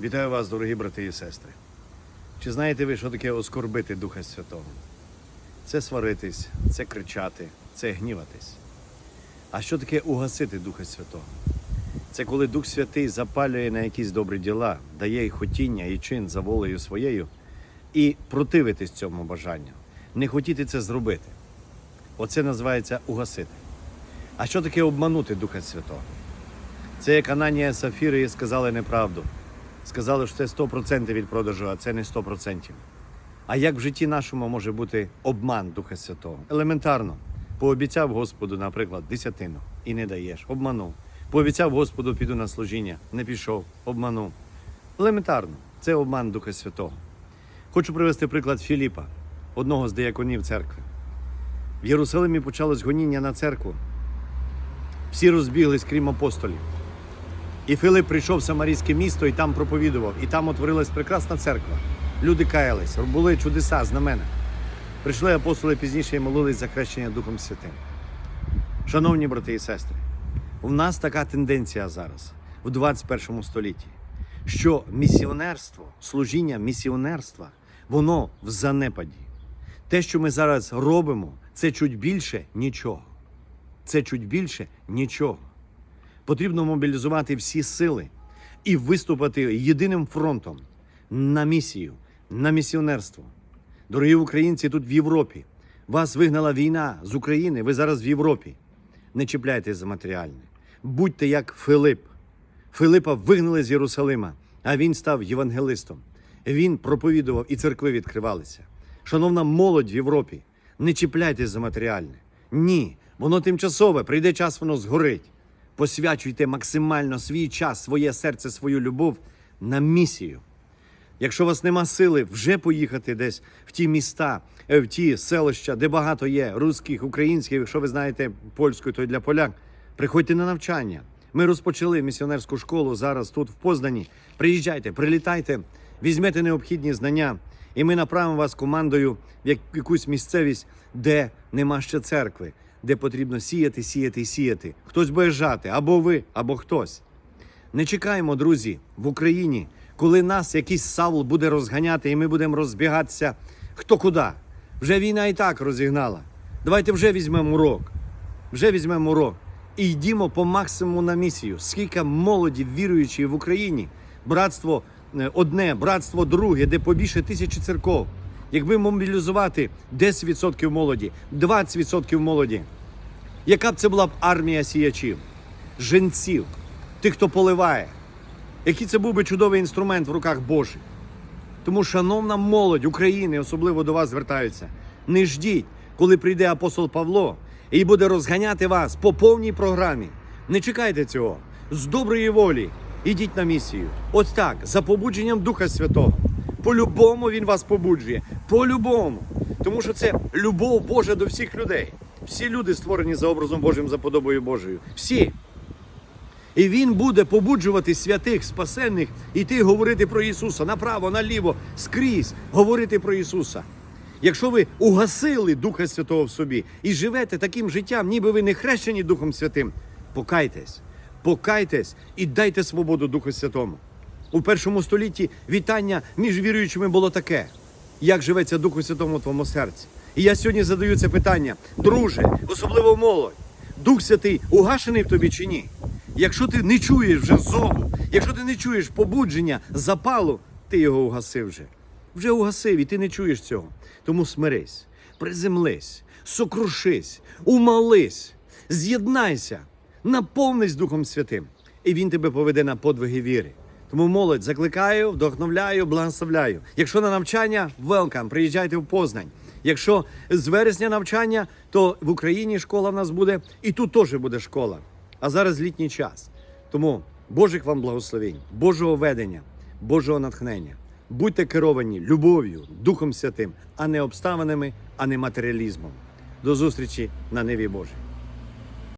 Вітаю вас, дорогі брати і сестри. Чи знаєте ви, що таке оскорбити Духа Святого? Це сваритись, це кричати, це гніватись. А що таке угасити Духа Святого? Це коли Дух Святий запалює на якісь добрі діла, дає й хотіння і чин за волею своєю, і противитись цьому бажанню, не хотіти це зробити. Оце називається угасити. А що таке обманути Духа Святого? Це як Ананія Сафіри сказали неправду. Сказали, що це 100% від продажу, а це не 100%. А як в житті нашому може бути обман Духа Святого? Елементарно. Пообіцяв Господу, наприклад, десятину і не даєш, обманув. Пообіцяв Господу, піду на служіння, не пішов, обманув. Елементарно, це обман Духа Святого. Хочу привести приклад Філіпа, одного з деяконів церкви. В Єрусалимі почалось гоніння на церкву. Всі розбіглись, крім апостолів. І Филип прийшов в Самарійське місто і там проповідував. І там утворилась прекрасна церква. Люди каялись, були чудеса, знамена. Прийшли апостоли пізніше і молились за хрещення Духом Святим. Шановні брати і сестри, у нас така тенденція зараз, в 21 столітті, що місіонерство, служіння місіонерства, воно в занепаді. Те, що ми зараз робимо, це чуть більше нічого. Це чуть більше нічого. Потрібно мобілізувати всі сили і виступити єдиним фронтом на місію, на місіонерство. Дорогі українці, тут в Європі. Вас вигнала війна з України, ви зараз в Європі. Не чіпляйтесь за матеріальне. Будьте як Филип. Филипа вигнали з Єрусалима, а він став євангелистом. Він проповідував і церкви відкривалися. Шановна молодь в Європі, не чіпляйтесь за матеріальне. Ні, воно тимчасове, прийде час, воно згорить. Посвячуйте максимально свій час, своє серце, свою любов на місію. Якщо у вас нема сили вже поїхати десь в ті міста, е, в ті селища, де багато є русських, українських, якщо ви знаєте польську, то й для поляк, приходьте на навчання. Ми розпочали місіонерську школу зараз тут, в Познані. Приїжджайте, прилітайте, візьмете необхідні знання, і ми направимо вас командою в якусь місцевість, де нема ще церкви, де потрібно сіяти, сіяти, сіяти. Хтось буде жати, або ви, або хтось. Не чекаємо, друзі, в Україні, коли нас якийсь Савл буде розганяти, і ми будемо розбігатися хто куди. Вже війна і так розігнала. Давайте вже візьмемо урок. Вже візьмемо урок. І йдімо по максимуму на місію. Скільки молоді, віруючої в Україні, братство е, одне, братство друге, де побільше тисячі церков. Якби мобілізувати 10% молоді, 20% молоді, яка б це була б армія сіячів, женців, тих, хто поливає, який це був би чудовий інструмент в руках Божих. Тому, шановна молодь України, особливо до вас звертаються, не ждіть, коли прийде апостол Павло і буде розганяти вас по повній програмі. Не чекайте цього. З доброї волі ідіть на місію. Ось так, за побудженням Духа Святого. По-любому він вас побуджує. По-любому. Тому що це любов Божа до всіх людей. Всі люди створені за образом Божим, за подобою Божою. Всі. І він буде побуджувати святих, спасенних, іти говорити про Ісуса направо, наліво, скрізь говорити про Ісуса. Якщо ви угасили Духа Святого в собі і живете таким життям, ніби ви не хрещені Духом Святим, покайтесь, покайтесь і дайте свободу Духу Святому. У першому столітті вітання між віруючими було таке: як живеться Духу Святому в твоєму серці? І я сьогодні задаю це питання, друже, особливо молодь. Дух Святий угашений в тобі чи ні? Якщо ти не чуєш вже зову, якщо ти не чуєш побудження, запалу, ти його угасив вже. Вже угасив, і ти не чуєш цього. Тому смирись, приземлись, сокрушись, умолись, з'єднайся, наповнись Духом Святим, і Він тебе поведе на подвиги віри. Тому молодь закликаю, вдохновляю, благословляю. Якщо на навчання, велкам, приїжджайте в Познань. Якщо з вересня навчання, то в Україні школа в нас буде, і тут теж буде школа. А зараз літній час. Тому Божих вам благословень, Божого ведення, Божого натхнення. Будьте керовані любов'ю, Духом Святим, а не обставинами, а не матеріалізмом. До зустрічі на Неві Божій.